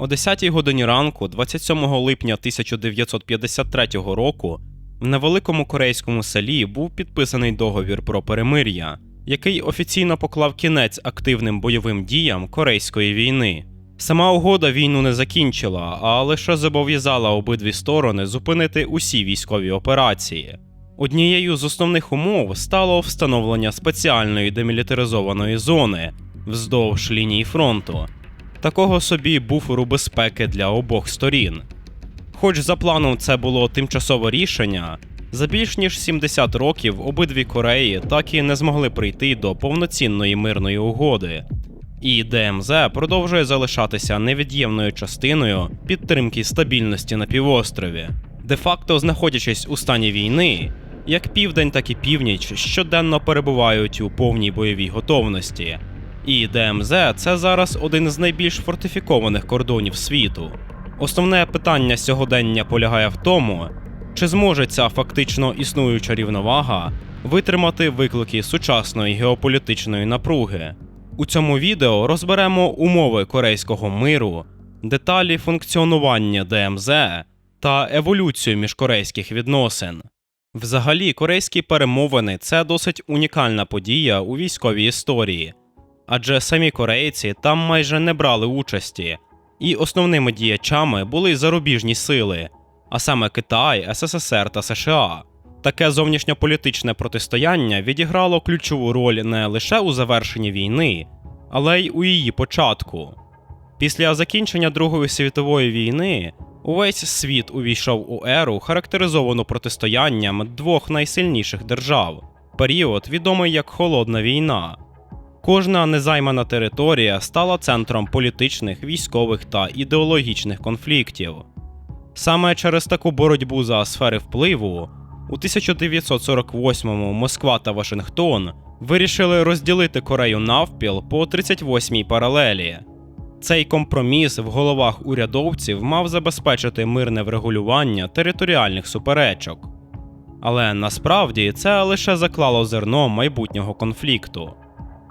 О 10-й годині ранку, 27 липня 1953 року, в невеликому корейському селі був підписаний договір про перемир'я, який офіційно поклав кінець активним бойовим діям Корейської війни. Сама угода війну не закінчила, а лише зобов'язала обидві сторони зупинити усі військові операції. Однією з основних умов стало встановлення спеціальної демілітаризованої зони вздовж лінії фронту. Такого собі буферу безпеки для обох сторін. Хоч за планом це було тимчасове рішення, за більш ніж 70 років обидві Кореї так і не змогли прийти до повноцінної мирної угоди. І ДМЗ продовжує залишатися невід'ємною частиною підтримки стабільності на півострові, де-факто знаходячись у стані війни, як південь, так і північ щоденно перебувають у повній бойовій готовності. І ДМЗ це зараз один з найбільш фортифікованих кордонів світу. Основне питання сьогодення полягає в тому, чи зможе ця фактично існуюча рівновага витримати виклики сучасної геополітичної напруги. У цьому відео розберемо умови корейського миру, деталі функціонування ДМЗ та еволюцію міжкорейських відносин. Взагалі, корейські перемовини це досить унікальна подія у військовій історії, адже самі корейці там майже не брали участі, і основними діячами були зарубіжні сили, а саме Китай, СССР та США. Таке зовнішньополітичне протистояння відіграло ключову роль не лише у завершенні війни, але й у її початку. Після закінчення Другої світової війни увесь світ увійшов у еру, характеризовану протистоянням двох найсильніших держав період, відомий як Холодна війна. Кожна незаймана територія стала центром політичних, військових та ідеологічних конфліктів. Саме через таку боротьбу за сфери впливу у 1948-му Москва та Вашингтон вирішили розділити Корею навпіл по 38-й паралелі. Цей компроміс в головах урядовців мав забезпечити мирне врегулювання територіальних суперечок. Але насправді це лише заклало зерно майбутнього конфлікту.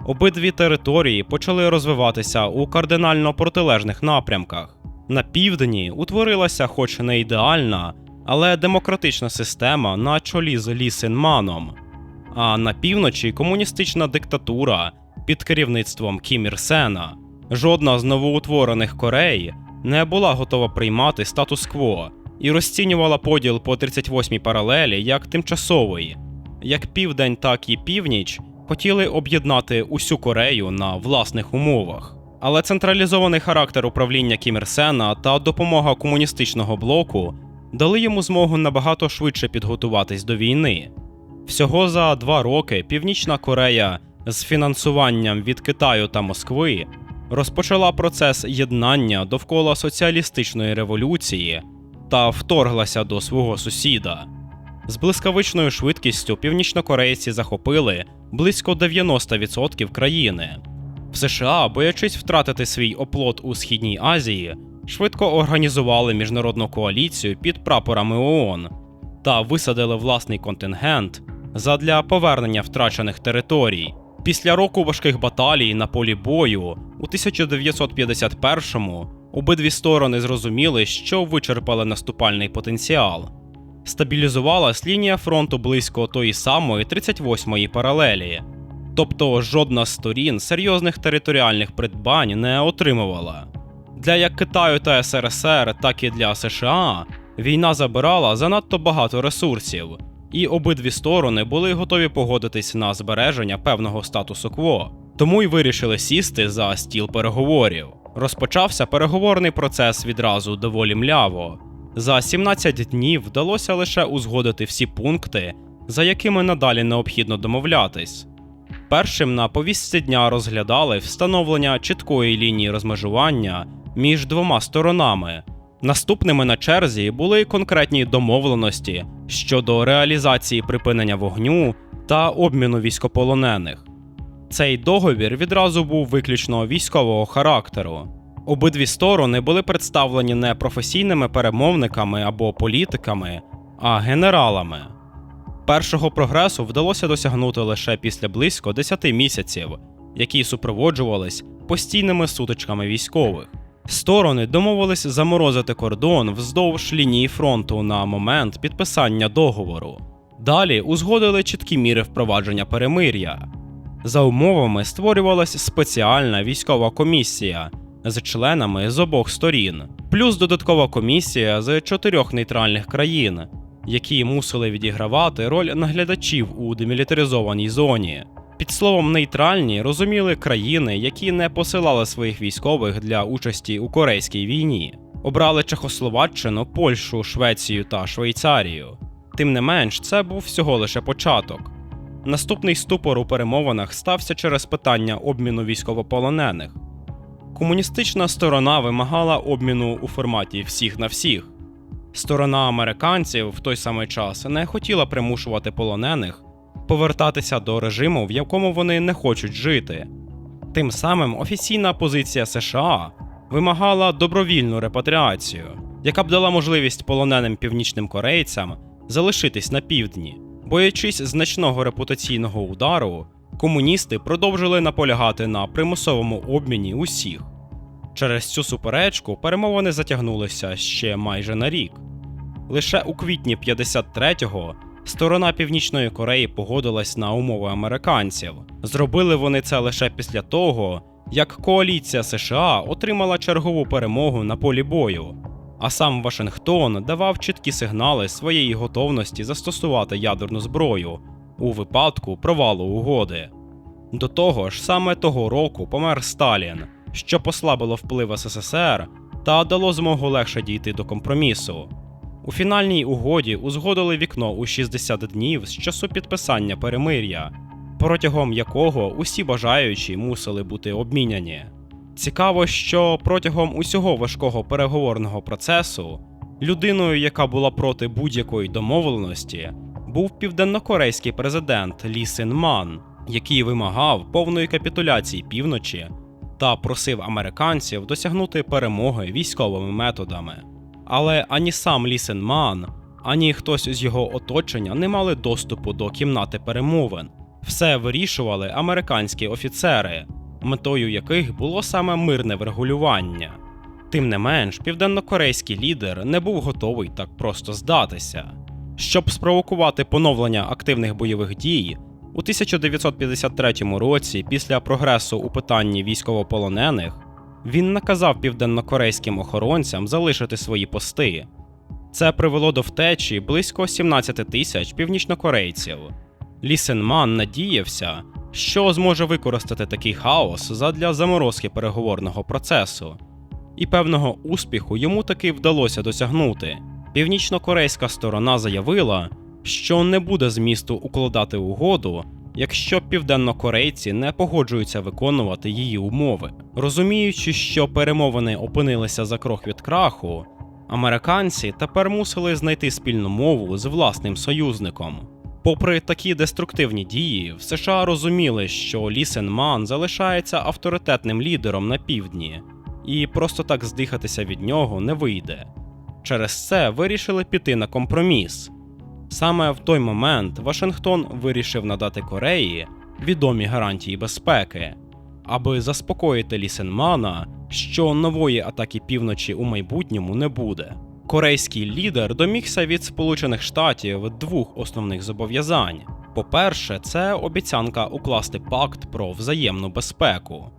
Обидві території почали розвиватися у кардинально протилежних напрямках. На півдні утворилася, хоч не ідеальна, але демократична система на чолі з Лі Синманом, а на півночі комуністична диктатура під керівництвом Кім Ір Сена. Жодна з новоутворених Корей не була готова приймати статус-кво і розцінювала поділ по 38-й паралелі як тимчасовий. Як південь, так і північ хотіли об'єднати усю Корею на власних умовах. Але централізований характер управління Кім Ір Сена та допомога комуністичного блоку дали йому змогу набагато швидше підготуватись до війни. Всього за два роки Північна Корея з фінансуванням від Китаю та Москви розпочала процес єднання довкола соціалістичної революції та вторглася до свого сусіда. З блискавичною швидкістю північнокорейці захопили близько 90% країни. В США, боячись втратити свій оплот у Східній Азії, швидко організували міжнародну коаліцію під прапорами ООН та висадили власний контингент задля повернення втрачених територій. Після року важких баталій на полі бою у 1951-му обидві сторони зрозуміли, що вичерпали наступальний потенціал. Стабілізувалась лінія фронту близько тої самої 38-ї паралелі, тобто жодна з сторін серйозних територіальних придбань не отримувала. Для як Китаю та СРСР, так і для США війна забирала занадто багато ресурсів, і обидві сторони були готові погодитись на збереження певного статусу кво, тому й вирішили сісти за стіл переговорів. Розпочався переговорний процес відразу доволі мляво. За 17 днів вдалося лише узгодити всі пункти, за якими надалі необхідно домовлятись. Першим на повістці дня розглядали встановлення чіткої лінії розмежування між двома сторонами. Наступними на черзі були конкретні домовленості щодо реалізації припинення вогню та обміну військополонених. Цей договір відразу був виключно військового характеру. Обидві сторони були представлені не професійними перемовниками або політиками, а генералами. Першого прогресу вдалося досягнути лише після близько 10 місяців, які супроводжувались постійними сутичками військових. Сторони домовились заморозити кордон вздовж лінії фронту на момент підписання договору. Далі узгодили чіткі міри впровадження перемир'я. За умовами створювалась спеціальна військова комісія з членами з обох сторін, плюс додаткова комісія з чотирьох нейтральних країн, які мусили відігравати роль наглядачів у демілітаризованій зоні. Під словом нейтральні розуміли країни, які не посилали своїх військових для участі у корейській війні, обрали Чехословаччину, Польщу, Швецію та Швейцарію. Тим не менш, це був всього лише початок. Наступний ступор у перемовинах стався через питання обміну військовополонених. Комуністична сторона вимагала обміну у форматі всіх на всіх. Сторона американців в той самий час не хотіла примушувати полонених повертатися до режиму, в якому вони не хочуть жити. Тим самим офіційна позиція США вимагала добровільну репатріацію, яка б дала можливість полоненим північним корейцям залишитись на півдні. Боячись значного репутаційного удару, комуністи продовжили наполягати на примусовому обміні усіх. Через цю суперечку перемовини затягнулися ще майже на рік. Лише у квітні 53-го сторона Північної Кореї погодилась на умови американців. Зробили вони це лише після того, як коаліція США отримала чергову перемогу на полі бою, а сам Вашингтон давав чіткі сигнали своєї готовності застосувати ядерну зброю у випадку провалу угоди. До того ж, саме того року помер Сталін, що послабило вплив СССР та дало змогу легше дійти до компромісу. У фінальній угоді узгодили вікно у 60 днів з часу підписання перемир'я, протягом якого усі бажаючі мусили бути обміняні. Цікаво, що протягом усього важкого переговорного процесу людиною, яка була проти будь-якої домовленості, був південнокорейський президент Лі Син Ман, який вимагав повної капітуляції півночі та просив американців досягнути перемоги військовими методами. Але ані сам Лі Сен Ман, ані хтось з його оточення не мали доступу до кімнати перемовин. Все вирішували американські офіцери, метою яких було саме мирне врегулювання. Тим не менш, південнокорейський лідер не був готовий так просто здатися. Щоб спровокувати поновлення активних бойових дій, у 1953 році, після прогресу у питанні військовополонених, він наказав південнокорейським охоронцям залишити свої пости. Це привело до втечі близько 17 тисяч північнокорейців. Лісенман надіявся, що зможе використати такий хаос задля заморозки переговорного процесу, і певного успіху йому таки вдалося досягнути. Північнокорейська сторона заявила, що не буде змісту укладати угоду, якщо південнокорейці не погоджуються виконувати її умови. Розуміючи, що перемовини опинилися за крок від краху, американці тепер мусили знайти спільну мову з власним союзником. Попри такі деструктивні дії, в США розуміли, що Лісен Ман залишається авторитетним лідером на півдні, і просто так здихатися від нього не вийде. Через це вирішили піти на компроміс. Саме в той момент Вашингтон вирішив надати Кореї відомі гарантії безпеки, аби заспокоїти Лісенмана, що нової атаки півночі у майбутньому не буде. Корейський лідер домігся від Сполучених Штатів двох основних зобов'язань: по-перше, це обіцянка укласти пакт про взаємну безпеку.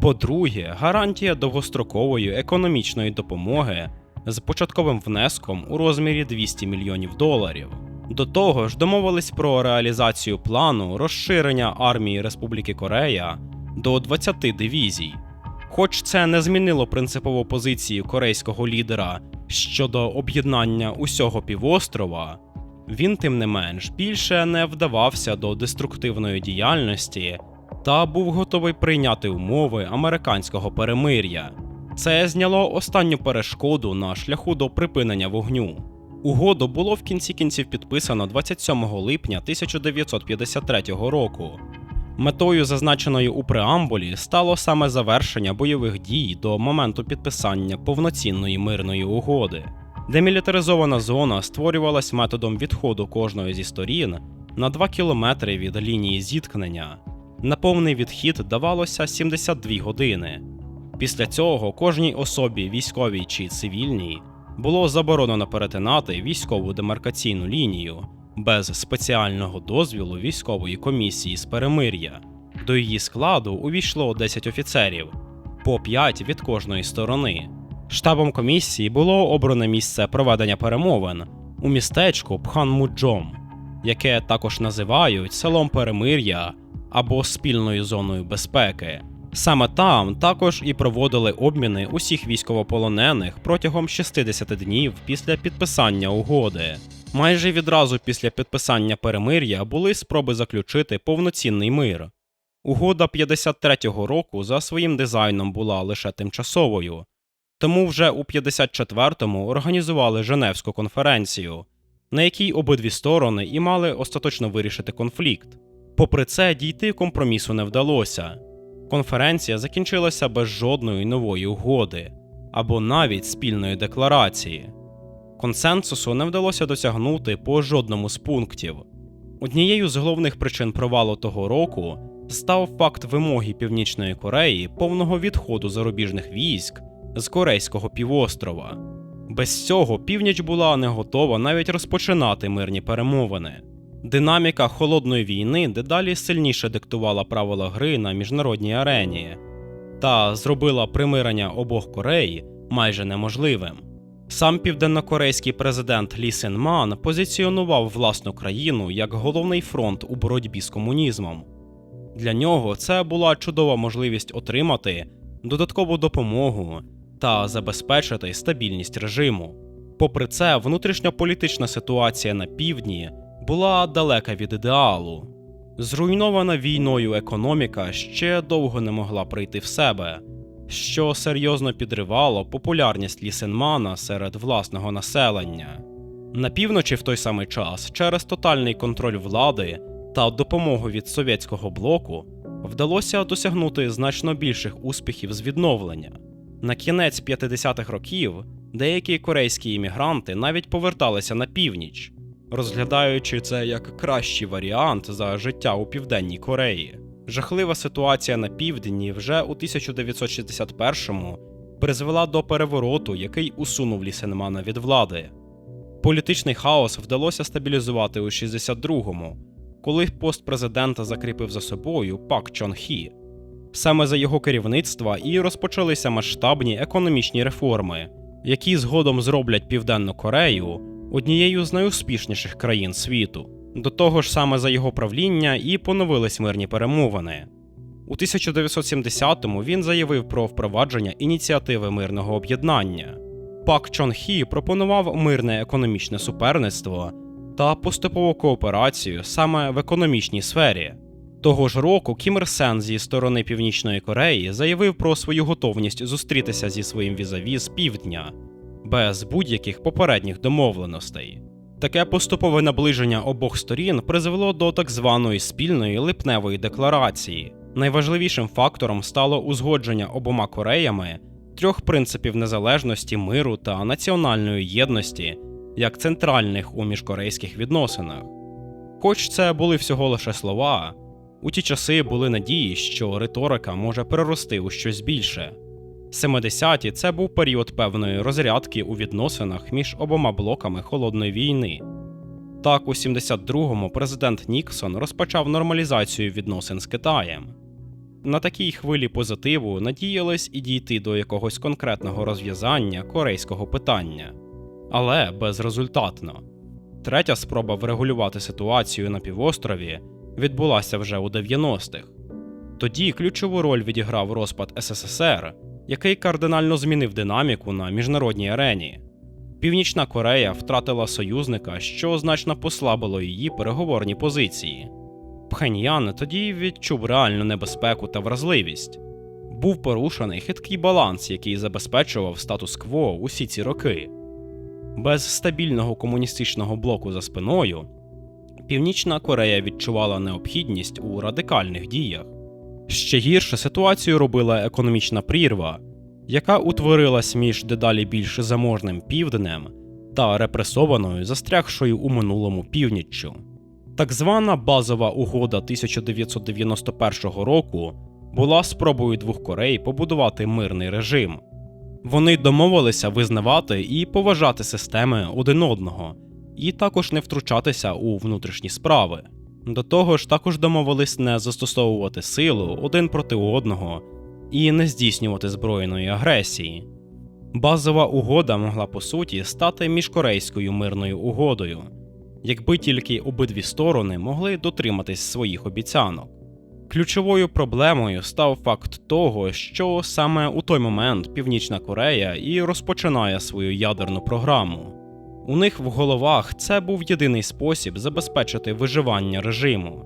По-друге, гарантія довгострокової економічної допомоги з початковим внеском у розмірі 200 мільйонів доларів. До того ж, домовились про реалізацію плану розширення армії Республіки Корея до 20 дивізій. Хоч це не змінило принципову позицію корейського лідера щодо об'єднання усього півострова, він, тим не менш, більше не вдавався до деструктивної діяльності та був готовий прийняти умови американського перемир'я. Це зняло останню перешкоду на шляху до припинення вогню. Угоду було в кінці кінців підписано 27 липня 1953 року. Метою, зазначеною у преамбулі, стало саме завершення бойових дій до моменту підписання повноцінної мирної угоди. Демілітаризована зона створювалась методом відходу кожної зі сторін на 2 кілометри від лінії зіткнення. На повний відхід давалося 72 години. Після цього кожній особі, військовій чи цивільній, було заборонено перетинати військову демаркаційну лінію без спеціального дозвілу військової комісії з перемир'я. До її складу увійшло 10 офіцерів, по 5 від кожної сторони. Штабом комісії було обране місце проведення перемовин у містечку Пханмуджом, яке також називають селом перемир'я або спільною зоною безпеки. Саме там також і проводили обміни усіх військовополонених протягом 60 днів після підписання угоди. Майже відразу після підписання перемир'я були спроби заключити повноцінний мир. Угода 53-го року за своїм дизайном була лише тимчасовою, тому вже у 54-му організували Женевську конференцію, на якій обидві сторони і мали остаточно вирішити конфлікт. Попри це, дійти компромісу не вдалося. Конференція закінчилася без жодної нової угоди або навіть спільної декларації. Консенсусу не вдалося досягнути по жодному з пунктів. Однією з головних причин провалу того року став факт вимоги Північної Кореї повного відходу зарубіжних військ з Корейського півострова. Без цього північ була не готова навіть розпочинати мирні перемовини. Динаміка холодної війни дедалі сильніше диктувала правила гри на міжнародній арені та зробила примирення обох Корей майже неможливим. Сам південнокорейський президент Лі Сен Ман позиціонував власну країну як головний фронт у боротьбі з комунізмом. Для нього це була чудова можливість отримати додаткову допомогу та забезпечити стабільність режиму. Попри це, внутрішньополітична ситуація на півдні була далека від ідеалу. Зруйнована війною економіка ще довго не могла прийти в себе, що серйозно підривало популярність Лісенмана серед власного населення. На півночі в той самий час, через тотальний контроль влади та допомогу від совєтського блоку, вдалося досягнути значно більших успіхів з відновлення. На кінець 50-х років деякі корейські іммігранти навіть поверталися на північ, розглядаючи це як кращий варіант за життя у південній Кореї. Жахлива ситуація на півдні вже у 1961-му призвела до перевороту, який усунув Лісенмана від влади. Політичний хаос вдалося стабілізувати у 62-му, коли пост президента закріпив за собою Пак Чон Хі. Саме за його керівництва і розпочалися масштабні економічні реформи, які згодом зроблять Південну Корею однією з найуспішніших країн світу. До того ж, саме за його правління і поновились мирні перемовини. У 1970-му він заявив про впровадження ініціативи мирного об'єднання. Пак Чон Хі пропонував мирне економічне суперництво та поступову кооперацію саме в економічній сфері. Того ж року Кім Ір Сен зі сторони Північної Кореї заявив про свою готовність зустрітися зі своїм візаві з півдня без будь-яких попередніх домовленостей. Таке поступове наближення обох сторін призвело до так званої спільної липневої декларації. Найважливішим фактором стало узгодження обома Кореями трьох принципів незалежності, миру та національної єдності як центральних у міжкорейських відносинах. Хоч це були всього лише слова, у ті часи були надії, що риторика може перерости у щось більше. 70-ті це був період певної розрядки у відносинах між обома блоками холодної війни. Так, у 72-му президент Ніксон розпочав нормалізацію відносин з Китаєм. На такій хвилі позитиву надіялись і дійти до якогось конкретного розв'язання корейського питання, але безрезультатно. Третя спроба врегулювати ситуацію на півострові відбулася вже у 90-х. Тоді ключову роль відіграв розпад СССР, який кардинально змінив динаміку на міжнародній арені. Північна Корея втратила союзника, що значно послабило її переговорні позиції. Пхеньян тоді відчув реальну небезпеку та вразливість. Був порушений хиткий баланс, який забезпечував статус-кво усі ці роки. Без стабільного комуністичного блоку за спиною Північна Корея відчувала необхідність у радикальних діях. Ще гірше ситуацію робила економічна прірва, яка утворилась між дедалі більш заможним півднем та репресованою, застрягшою у минулому північчю. Так звана базова угода 1991 року була спробою двох Корей побудувати мирний режим. Вони домовилися визнавати і поважати системи один одного, і також не втручатися у внутрішні справи. До того ж, також домовились не застосовувати силу один проти одного і не здійснювати збройної агресії. Базова угода могла по суті стати міжкорейською мирною угодою, якби тільки обидві сторони могли дотриматись своїх обіцянок. Ключовою проблемою став факт того, що саме у той момент Північна Корея і розпочинає свою ядерну програму. У них в головах це був єдиний спосіб забезпечити виживання режиму.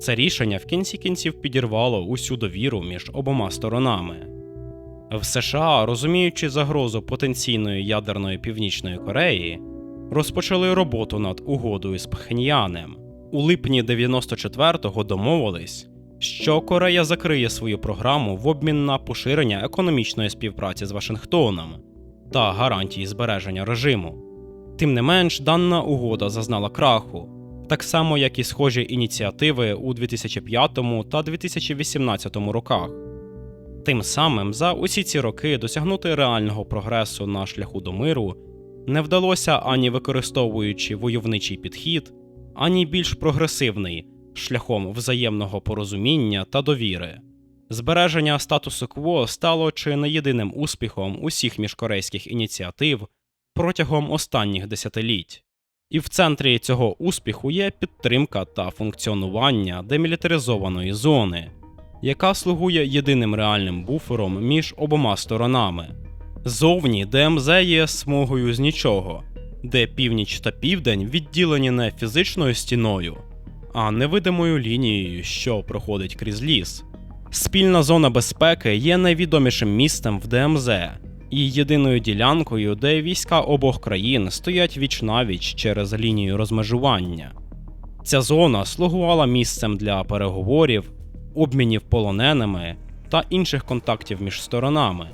Це рішення в кінці кінців підірвало усю довіру між обома сторонами. В США, розуміючи загрозу потенційної ядерної Північної Кореї, розпочали роботу над угодою з Пхеньянем. У липні 94-го домовились, що Корея закриє свою програму в обмін на поширення економічної співпраці з Вашингтоном та гарантії збереження режиму. Тим не менш, дана угода зазнала краху, так само як і схожі ініціативи у 2005 та 2018 роках. Тим самим за усі ці роки досягнути реального прогресу на шляху до миру не вдалося ані використовуючи войовничий підхід, ані більш прогресивний шляхом взаємного порозуміння та довіри. Збереження статусу кво стало чи не єдиним успіхом усіх міжкорейських ініціатив протягом останніх десятиліть. І в центрі цього успіху є підтримка та функціонування демілітаризованої зони, яка слугує єдиним реальним буфером між обома сторонами. Зовні ДМЗ є смугою з нічого, де північ та південь відділені не фізичною стіною, а невидимою лінією, що проходить крізь ліс. Спільна зона безпеки є найвідомішим місцем в ДМЗ і єдиною ділянкою, де війська обох країн стоять віч навіч через лінію розмежування. Ця зона слугувала місцем для переговорів, обмінів полоненими та інших контактів між сторонами.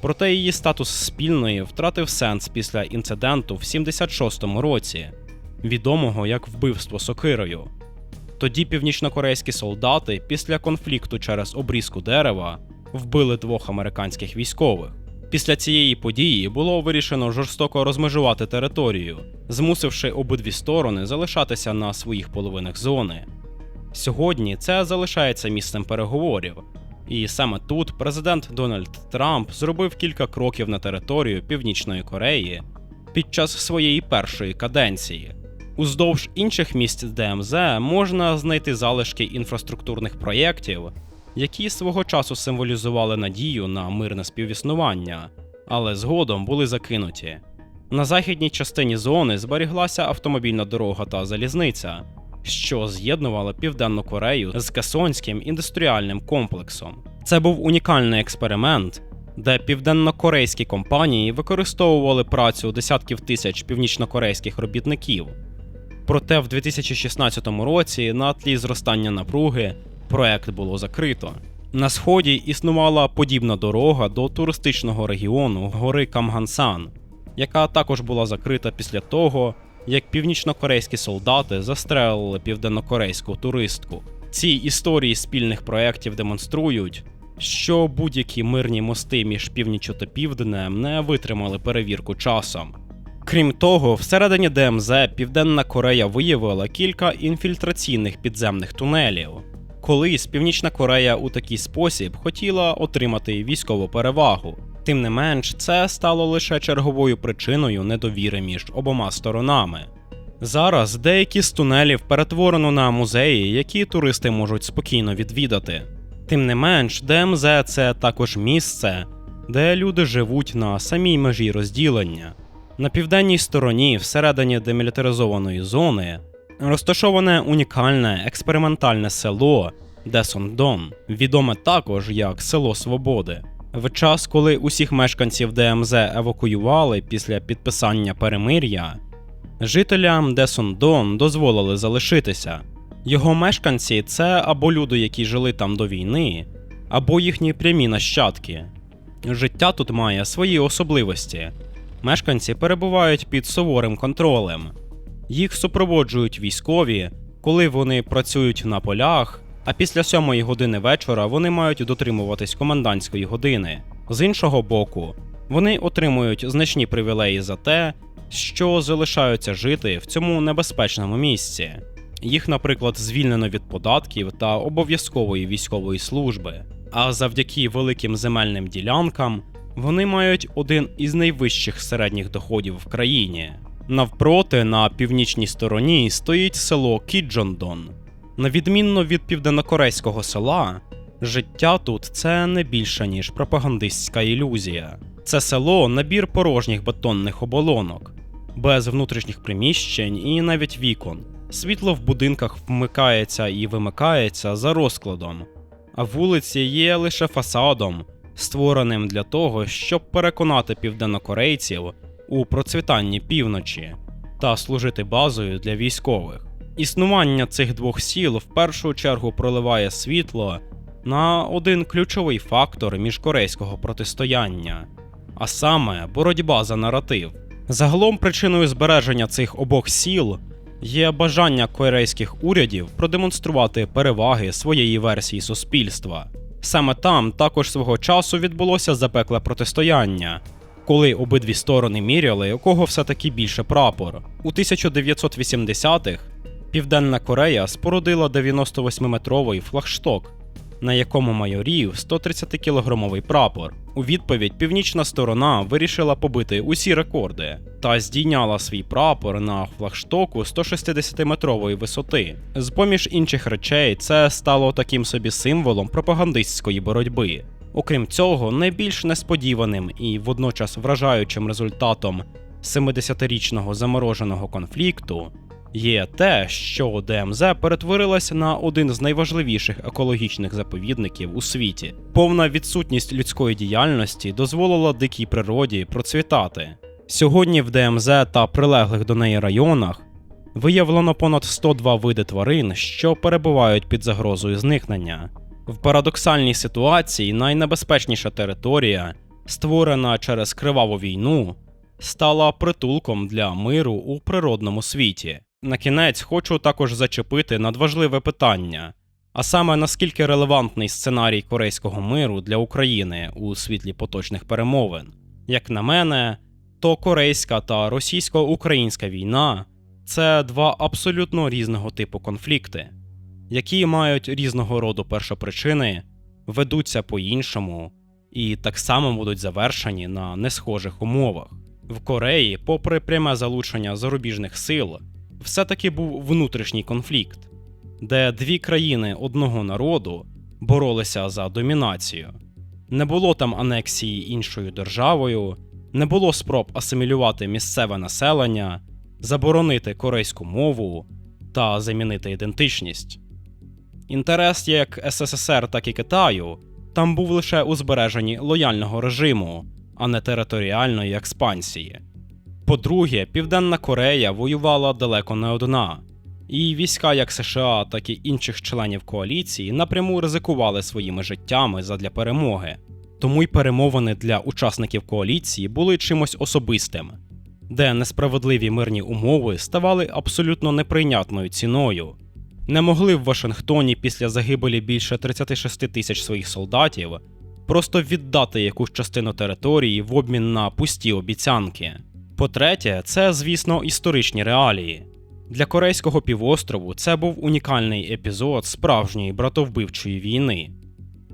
Проте її статус спільної втратив сенс після інциденту в 76-му році, відомого як вбивство сокирою. Тоді північнокорейські солдати після конфлікту через обрізку дерева вбили двох американських військових. Після цієї події було вирішено жорстоко розмежувати територію, змусивши обидві сторони залишатися на своїх половинах зони. Сьогодні це залишається місцем переговорів, і саме тут президент Дональд Трамп зробив кілька кроків на територію Північної Кореї під час своєї першої каденції. Уздовж інших місць ДМЗ можна знайти залишки інфраструктурних проєктів, які свого часу символізували надію на мирне співіснування, але згодом були закинуті. На західній частині зони зберіглася автомобільна дорога та залізниця, що з'єднувала Південну Корею з Кесонським індустріальним комплексом. Це був унікальний експеримент, де південнокорейські компанії використовували працю десятків тисяч північнокорейських робітників. Проте в 2016 році на тлі зростання напруги проект було закрито. На сході існувала подібна дорога до туристичного регіону гори Камгансан, яка також була закрита після того, як північнокорейські солдати застрелили південнокорейську туристку. Ці історії спільних проєктів демонструють, що будь-які мирні мости між північчю та південем не витримали перевірку часом. Крім того, всередині ДМЗ Південна Корея виявила кілька інфільтраційних підземних тунелів. Колись Північна Корея у такий спосіб хотіла отримати військову перевагу. Тим не менш, це стало лише черговою причиною недовіри між обома сторонами. Зараз деякі з тунелів перетворено на музеї, які туристи можуть спокійно відвідати. Тим не менш, ДМЗ це також місце, де люди живуть на самій межі розділення. На південній стороні, всередині демілітаризованої зони, розташоване унікальне експериментальне село Десондон, відоме також як Село Свободи. В час, коли усіх мешканців ДМЗ евакуювали після підписання перемир'я, жителям Десондон дозволили залишитися. Його мешканці це або люди, які жили там до війни, або їхні прямі нащадки. Життя тут має свої особливості. Мешканці перебувають під суворим контролем. Їх супроводжують військові, коли вони працюють на полях А після сьомої години вечора вони мають дотримуватись комендантської години. З іншого боку, вони отримують значні привілеї за те, що залишаються жити в цьому небезпечному місці. Їх, наприклад, звільнено від податків та обов'язкової військової служби. А завдяки великим земельним ділянкам вони мають один із найвищих середніх доходів в країні. Навпроти, на північній стороні, стоїть село Кіджондон. На відмінно від південнокорейського села, життя тут це не більше ніж пропагандистська ілюзія. Це село набір порожніх бетонних оболонок, без внутрішніх приміщень і навіть вікон. Світло в будинках вмикається і вимикається за розкладом, а вулиці є лише фасадом, створеним для того, щоб переконати південнокорейців у процвітанні півночі та служити базою для військових. Існування цих двох сіл в першу чергу проливає світло на один ключовий фактор міжкорейського протистояння, а саме боротьба за наратив. Загалом причиною збереження цих обох сіл є бажання корейських урядів продемонструвати переваги своєї версії суспільства. Саме там також свого часу відбулося запекле протистояння, коли обидві сторони міряли, у кого все-таки більше прапор. У 1980-х Південна Корея спорудила 98-метровий флагшток, на якому майорів 130-кілограмовий прапор. У відповідь північна сторона вирішила побити усі рекорди та здійняла свій прапор на флагштоку 160-метрової висоти. З поміж інших речей, це стало таким собі символом пропагандистської боротьби. Окрім цього, найбільш несподіваним і водночас вражаючим результатом 70-річного замороженого конфлікту є те, що ДМЗ перетворилася на один з найважливіших екологічних заповідників у світі. Повна відсутність людської діяльності дозволила дикій природі процвітати. Сьогодні в ДМЗ та прилеглих до неї районах виявлено понад 102 види тварин, що перебувають під загрозою зникнення. В парадоксальній ситуації найнебезпечніша територія, створена через криваву війну, стала притулком для миру у природному світі. На кінець хочу також зачепити надважливе питання, а саме наскільки релевантний сценарій корейського миру для України у світлі поточних перемовин. Як на мене, то корейська та російсько-українська війна це два абсолютно різного типу конфлікти, які мають різного роду першопричини, ведуться по-іншому і так само будуть завершені на несхожих умовах. В Кореї, попри пряме залучення зарубіжних сил, все-таки був внутрішній конфлікт, де дві країни одного народу боролися за домінацію. Не було там анексії іншою державою, не було спроб асимілювати місцеве населення, заборонити корейську мову та замінити ідентичність. Інтерес як СССР, так і Китаю там був лише у збереженні лояльного режиму, а не територіальної експансії. По-друге, Південна Корея воювала далеко не одна, і війська як США, так і інших членів коаліції напряму ризикували своїми життями задля перемоги. Тому й перемовини для учасників коаліції були чимось особистим, де несправедливі мирні умови ставали абсолютно неприйнятною ціною. Не могли в Вашингтоні після загибелі більше 36 тисяч своїх солдатів просто віддати якусь частину території в обмін на пусті обіцянки. По-третє, це, звісно, історичні реалії. Для Корейського півострову це був унікальний епізод справжньої братовбивчої війни.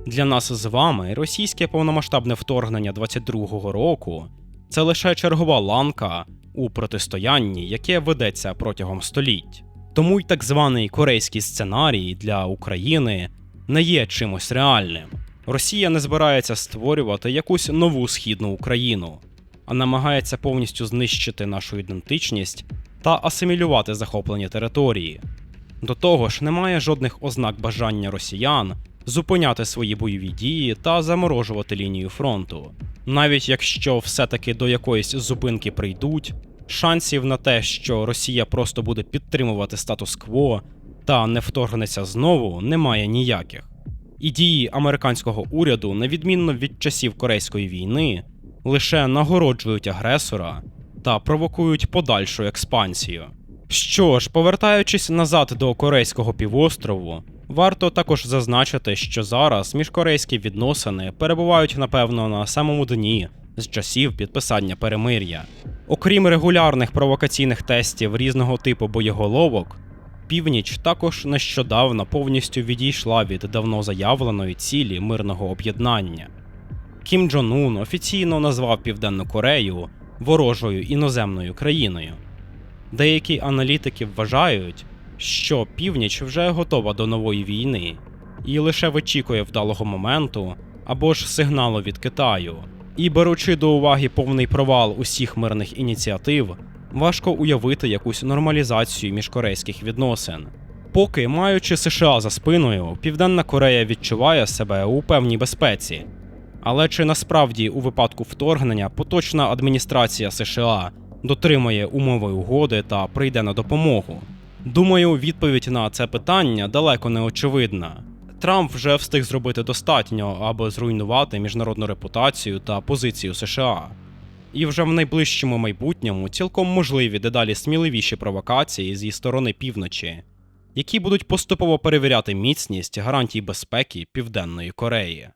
Для нас з вами російське повномасштабне вторгнення 22-го року це лише чергова ланка у протистоянні, яке ведеться протягом століть. Тому й так званий корейський сценарій для України не є чимось реальним. Росія не збирається створювати якусь нову східну Україну, а намагається повністю знищити нашу ідентичність та асимілювати захоплені території. До того ж, немає жодних ознак бажання росіян зупиняти свої бойові дії та заморожувати лінію фронту. Навіть якщо все-таки до якоїсь зупинки прийдуть, шансів на те, що Росія просто буде підтримувати статус-кво та не вторгнеться знову, немає ніяких. І дії американського уряду, на відмінно від часів Корейської війни, лише нагороджують агресора та провокують подальшу експансію. Що ж, повертаючись назад до Корейського півострову, Варто також зазначити, що зараз міжкорейські відносини перебувають, напевно, на самому дні з часів підписання перемир'я. Окрім регулярних провокаційних тестів різного типу боєголовок, північ також нещодавно повністю відійшла від давно заявленої цілі мирного об'єднання. Кім Джон Ун офіційно назвав Південну Корею ворожою іноземною країною. Деякі аналітики вважають, що північ вже готова до нової війни і лише вичікує вдалого моменту або ж сигналу від Китаю. І беручи до уваги повний провал усіх мирних ініціатив, важко уявити якусь нормалізацію міжкорейських відносин. Поки, маючи США за спиною, Південна Корея відчуває себе у певній безпеці. Але чи насправді у випадку вторгнення поточна адміністрація США дотримає умови угоди та прийде на допомогу? Думаю, відповідь на це питання далеко не очевидна. Трамп вже встиг зробити достатньо, аби зруйнувати міжнародну репутацію та позицію США. І вже в найближчому майбутньому цілком можливі дедалі сміливіші провокації зі сторони півночі, які будуть поступово перевіряти міцність гарантій безпеки Південної Кореї.